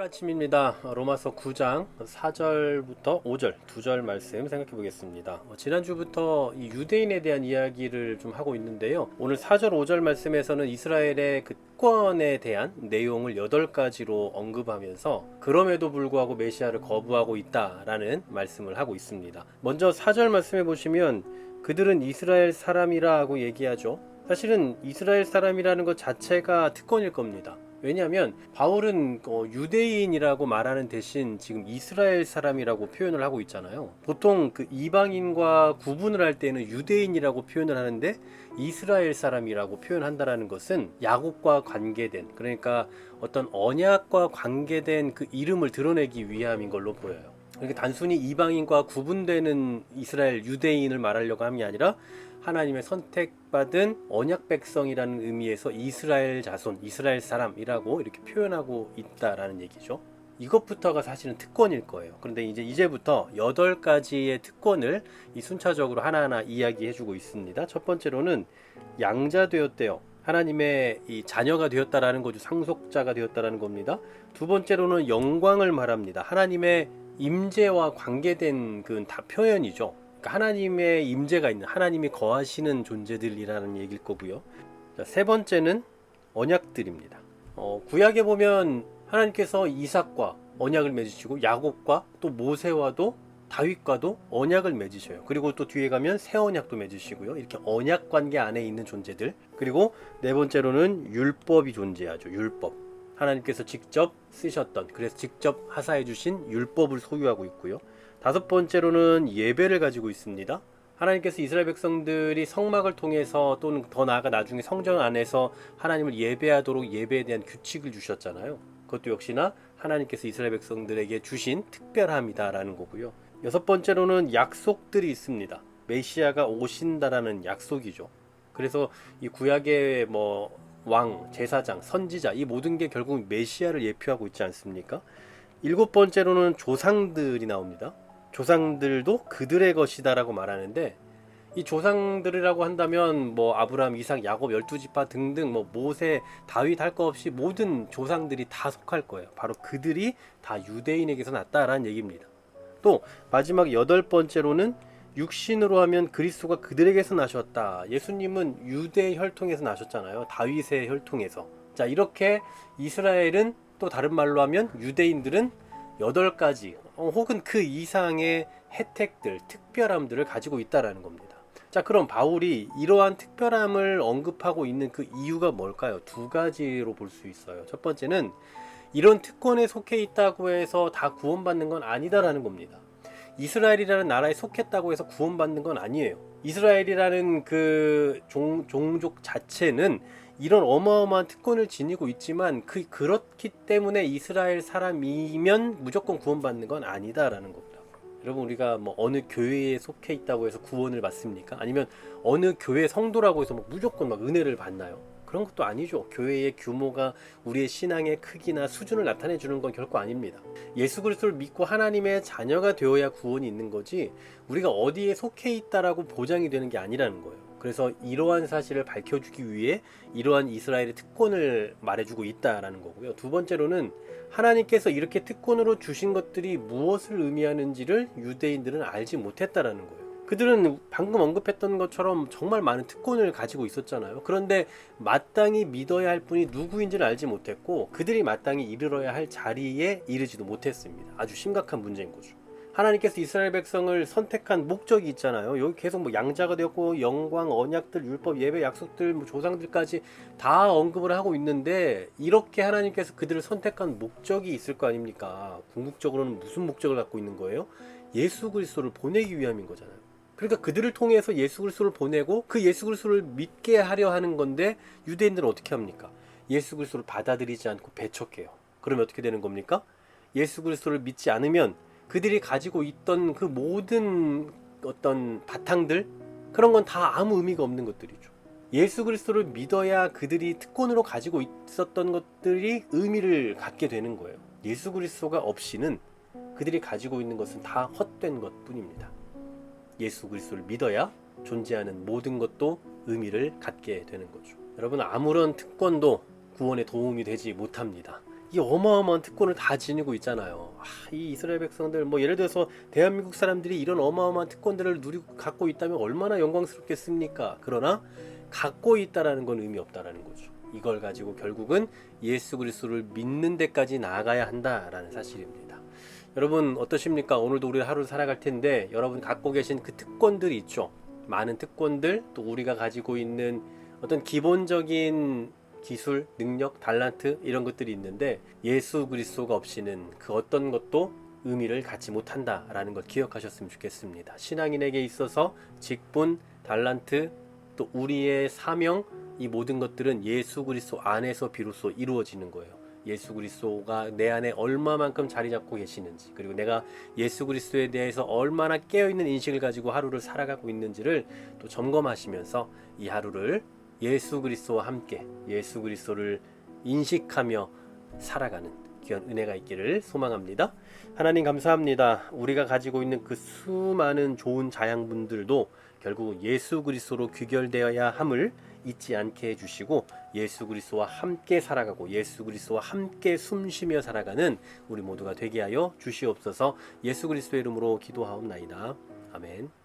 화요일 아침입니다. 로마서 9장 4절부터 5절 두 절 말씀 생각해 보겠습니다. 어, 지난주부터 이 유대인에 대한 이야기를 좀 하고 있는데요. 오늘 4절 5절 말씀에서는 이스라엘의 그 특권에 대한 내용을 8가지로 언급하면서 그럼에도 불구하고 메시아를 거부하고 있다라는 말씀을 하고 있습니다. 먼저 4절 말씀해 보시면 그들은 이스라엘 사람이라고 얘기하죠. 사실은 이스라엘 사람이라는 것 자체가 특권일 겁니다. 왜냐하면 바울은 어, 유대인이라고 말하는 대신 지금 이스라엘 사람이라고 표현을 하고 있잖아요. 보통 그 이방인과 구분을 할 때는 유대인이라고 표현을 하는데 이스라엘 사람이라고 표현한다라는 것은 야곱과 관계된 그러니까 어떤 언약과 관계된 그 이름을 드러내기 위함인 걸로 보여요. 그러니까 단순히 이방인과 구분되는 이스라엘 유대인을 말하려고 함이 아니라 하나님의 선택받은 언약 백성이라는 의미에서 이스라엘 자손, 이스라엘 사람이라고 이렇게 표현하고 있다라는 얘기죠. 이것부터가 사실은 특권일 거예요. 그런데 이제 이제부터 여덟 가지의 특권을 이 순차적으로 하나하나 이야기해주고 있습니다. 첫 번째로는 양자 되었대요. 하나님의 이 자녀가 되었다라는 거죠. 상속자가 되었다라는 겁니다. 두 번째로는 영광을 말합니다. 하나님의 임재와 관계된 그 다 표현이죠. 그러니까 하나님의 임재가 있는 하나님이 거하시는 존재들이라는 얘기일 거고요. 자, 세 번째는 언약들입니다. 어, 구약에 보면 하나님께서 이삭과 언약을 맺으시고 야곱과 또 모세와도 다윗과도 언약을 맺으셔요. 그리고 또 뒤에 가면 새 언약도 맺으시고요. 이렇게 언약 관계 안에 있는 존재들. 그리고 네 번째로는 율법이 존재하죠. 율법. 하나님께서 직접 쓰셨던 그래서 직접 하사해 주신 율법을 소유하고 있고요. 다섯 번째로는 예배를 가지고 있습니다. 하나님께서 이스라엘 백성들이 성막을 통해서 또는 더 나아가 나중에 성전 안에서 하나님을 예배하도록 예배에 대한 규칙을 주셨잖아요. 그것도 역시나 하나님께서 이스라엘 백성들에게 주신 특별함이다라는 거고요. 여섯 번째로는 약속들이 있습니다. 메시아가 오신다라는 약속이죠. 그래서 이 구약의 뭐 왕, 제사장, 선지자 이 모든 게 결국 메시아를 예표하고 있지 않습니까? 일곱 번째로는 조상들이 나옵니다. 조상들도 그들의 것이다라고 말하는데 이 조상들이라고 한다면 뭐 아브라함, 이삭, 야곱, 열두 지파 등등 뭐 모세, 다윗 할 거 없이 모든 조상들이 다 속할 거예요. 바로 그들이 다 유대인에게서 났다라는 얘기입니다. 또 마지막 여덟 번째로는 육신으로 하면 그리스도가 그들에게서 나셨다. 예수님은 유대 혈통에서 나셨잖아요. 다윗의 혈통에서. 자, 이렇게 이스라엘은 또 다른 말로 하면 유대인들은 여덟 가지 어, 혹은 그 이상의 혜택들, 특별함들을 가지고 있다라는 겁니다. 자, 그럼 바울이 이러한 특별함을 언급하고 있는 그 이유가 뭘까요? 두 가지로 볼 수 있어요. 첫 번째는 이런 특권에 속해 있다고 해서 다 구원받는 건 아니다라는 겁니다. 이스라엘이라는 나라에 속했다고 해서 구원받는 건 아니에요. 이스라엘이라는 그 종, 종족 자체는 이런 어마어마한 특권을 지니고 있지만 그 그렇기 때문에 이스라엘 사람이면 무조건 구원받는 건 아니다라는 겁니다. 여러분 우리가 뭐 어느 교회에 속해 있다고 해서 구원을 받습니까? 아니면 어느 교회 성도라고 해서 뭐 무조건 막 은혜를 받나요? 그런 것도 아니죠. 교회의 규모가 우리의 신앙의 크기나 수준을 나타내 주는 건 결코 아닙니다. 예수 그리스도를 믿고 하나님의 자녀가 되어야 구원이 있는 거지 우리가 어디에 속해 있다라고 보장이 되는 게 아니라는 거예요. 그래서 이러한 사실을 밝혀주기 위해 이러한 이스라엘의 특권을 말해주고 있다라는 거고요. 두 번째로는 하나님께서 이렇게 특권으로 주신 것들이 무엇을 의미하는지를 유대인들은 알지 못했다라는 거예요. 그들은 방금 언급했던 것처럼 정말 많은 특권을 가지고 있었잖아요. 그런데 마땅히 믿어야 할 분이 누구인지를 알지 못했고 그들이 마땅히 이르러야 할 자리에 이르지도 못했습니다. 아주 심각한 문제인 거죠. 하나님께서 이스라엘 백성을 선택한 목적이 있잖아요. 여기 계속 뭐 양자가 되었고 영광, 언약들, 율법, 예배, 약속들, 뭐 조상들까지 다 언급을 하고 있는데 이렇게 하나님께서 그들을 선택한 목적이 있을 거 아닙니까? 궁극적으로는 무슨 목적을 갖고 있는 거예요? 예수 그리스도를 보내기 위함인 거잖아요. 그러니까 그들을 통해서 예수 그리스도를 보내고 그 예수 그리스도를 믿게 하려 하는 건데 유대인들은 어떻게 합니까? 예수 그리스도를 받아들이지 않고 배척해요. 그러면 어떻게 되는 겁니까? 예수 그리스도를 믿지 않으면 그들이 가지고 있던 그 모든 어떤 바탕들 그런 건 다 아무 의미가 없는 것들이죠. 예수 그리스도를 믿어야 그들이 특권으로 가지고 있었던 것들이 의미를 갖게 되는 거예요. 예수 그리스도가 없이는 그들이 가지고 있는 것은 다 헛된 것뿐입니다. 예수 그리스도를 믿어야 존재하는 모든 것도 의미를 갖게 되는 거죠. 여러분 아무런 특권도 구원에 도움이 되지 못합니다. 이 어마어마한 특권을 다 지니고 있잖아요. 아, 이 이스라엘 백성들 뭐 예를 들어서 대한민국 사람들이 이런 어마어마한 특권들을 누리고 갖고 있다면 얼마나 영광스럽겠습니까? 그러나 갖고 있다라는 건 의미 없다라는 거죠. 이걸 가지고 결국은 예수 그리스도를 믿는 데까지 나아가야 한다라는 사실입니다. 여러분 어떠십니까? 오늘도 우리 하루 살아갈 텐데 여러분 갖고 계신 그 특권들이 있죠. 많은 특권들 또 우리가 가지고 있는 어떤 기본적인 기술, 능력, 달란트 이런 것들이 있는데 예수 그리스도가 없이는 그 어떤 것도 의미를 갖지 못한다라는 걸 기억하셨으면 좋겠습니다. 신앙인에게 있어서 직분, 달란트, 또 우리의 사명 이 모든 것들은 예수 그리스도 안에서 비로소 이루어지는 거예요. 예수 그리스도가 내 안에 얼마만큼 자리 잡고 계시는지 그리고 내가 예수 그리스도에 대해서 얼마나 깨어 있는 인식을 가지고 하루를 살아가고 있는지를 또 점검하시면서 이 하루를 예수 그리스도와 함께 예수 그리스도를 인식하며 살아가는 귀한 은혜가 있기를 소망합니다. 하나님 감사합니다. 우리가 가지고 있는 그 수많은 좋은 자양분들도 결국 예수 그리스도로 귀결되어야 함을 잊지 않게 해주시고 예수 그리스도와 함께 살아가고 예수 그리스도와 함께 숨쉬며 살아가는 우리 모두가 되게 하여 주시옵소서 예수 그리스도의 이름으로 기도하옵나이다. 아멘.